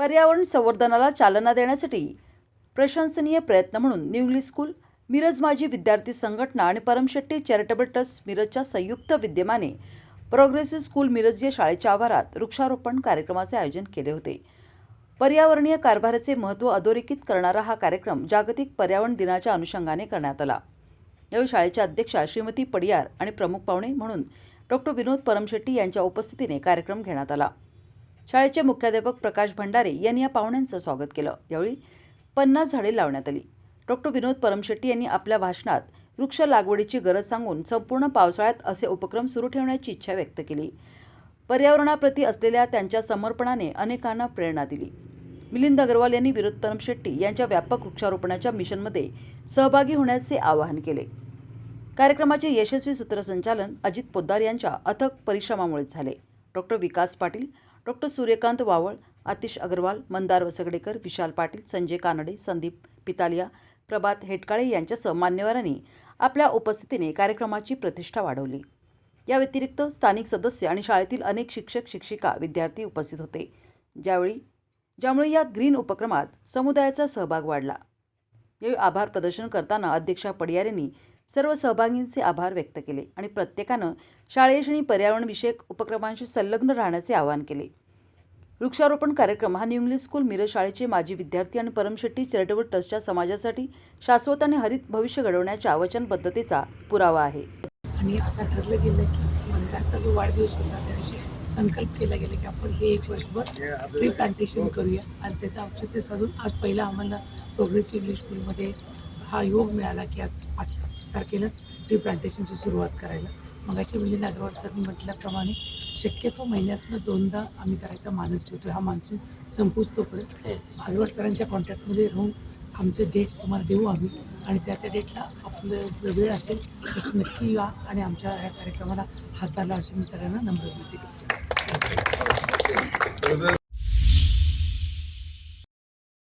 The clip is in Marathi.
पर्यावरण संवर्धनाला चालना देण्यासाठी प्रशंसनीय प्रयत्न म्हणून न्यू स्कूल मिरज माजी विद्यार्थी संघटना आणि परमशेट्टी चॅरिटेबल ट्रस्ट मिरजच्या संयुक्त विद्यमाने प्रोग्रेसिव्ह स्कूल मिरज या शाळेच्या आवारात वृक्षारोपण कार्यक्रमाचे आयोजन केले होते. पर्यावरणीय कारभाराचे महत्त्व अधोरेखित करणारा हा कार्यक्रम जागतिक पर्यावरण दिनाच्या अनुषंगाने करण्यात आला. यावेळी शाळेच्या अध्यक्षा श्रीमती पडियार आणि प्रमुख पाहुणे म्हणून डॉक्टर विनोद परमशेट्टी यांच्या उपस्थितीने कार्यक्रम घेण्यात आला. शाळेचे मुख्याध्यापक प्रकाश भंडारे यांनी या पाहुण्यांचं स्वागत केलं. यावेळी पन्नास झाडे लावण्यात आली. डॉक्टर विनोद परमशेट्टी यांनी आपल्या भाषणात वृक्ष लागवडीची गरज सांगून संपूर्ण पावसाळ्यात असे उपक्रम सुरू ठेवण्याची इच्छा व्यक्त केली. पर्यावरणाप्रती असलेल्या त्यांच्या समर्पणाने अनेकांना प्रेरणा दिली. मिलिंद अग्रवाल यांनी विनोद परमशेट्टी यांच्या व्यापक वृक्षारोपणाच्या मिशनमध्ये सहभागी होण्याचे आवाहन केले. कार्यक्रमाचे यशस्वी सूत्रसंचालन अजित पोद्दार यांच्या अथक परिश्रमामुळेच झाले. डॉक्टर विकास पाटील डॉक्टर सूर्यकांत वावळ आतिश अग्रवाल मंदार वसगडेकर विशाल पाटील संजय कानडे संदीप पितालिया प्रभात हेटकाळे यांच्यासह मान्यवरांनी आपल्या उपस्थितीने कार्यक्रमाची प्रतिष्ठा वाढवली. या व्यतिरिक्त स्थानिक सदस्य आणि शाळेतील अनेक शिक्षक शिक्षिका विद्यार्थी उपस्थित होते. ज्यावेळी ज्यामुळे या ग्रीन उपक्रमात समुदायाचा सहभाग वाढला. यावेळी आभार प्रदर्शन करताना अध्यक्षा पडियार यांनी सर्व सहभागींचे आभार व्यक्त केले आणि प्रत्येकानं शाळेश आणि पर्यावरणविषयक उपक्रमांशी संलग्न राहण्याचे आवाहन केले. वृक्षारोपण कार्यक्रम हा न्यू इंग्लिश स्कूल मिरज शाळेचे माजी विद्यार्थी आणि परमशेट्टी चॅरिटेबल ट्रस्टच्या समाजासाठी शाश्वत आणि हरित भविष्य घडवण्याच्या वचनबद्धतेचा पुरावा आहे. आणि असं ठरलं गेलं की मंदारचा जो वाढदिवस होता त्या दिवशी संकल्प केला गेला की आपण हे एक वर्षभर ट्री प्लांटेशन करूया. आणि त्याचं औचित्य साधून आज पहिला आम्हाला प्रोग्रेसिव्ह इंग्लिश स्कूलमध्ये हा योग मिळाला की आज पाच तारखेलाच ट्री प्लांटेशनची सुरुवात करायला. मग अशी म्हणजे अग्रवाल सरनी म्हटल्याप्रमाणे शक्यतो महिन्यातनं दोनदा आम्ही करायचा मानस ठेवतो हा मान्सून संपूच तोपर्यंत. अग्रवाल सरांच्या कॉन्टॅक्टमध्ये राहून आमचे डेट्स तुम्हाला देऊ आम्ही आणि त्या त्या डेटला आपलं वेळ असेल तर नक्की या आणि आमच्या ह्या कार्यक्रमाला हाताला अशी मी सगळ्यांना नम्र विनंती करतो.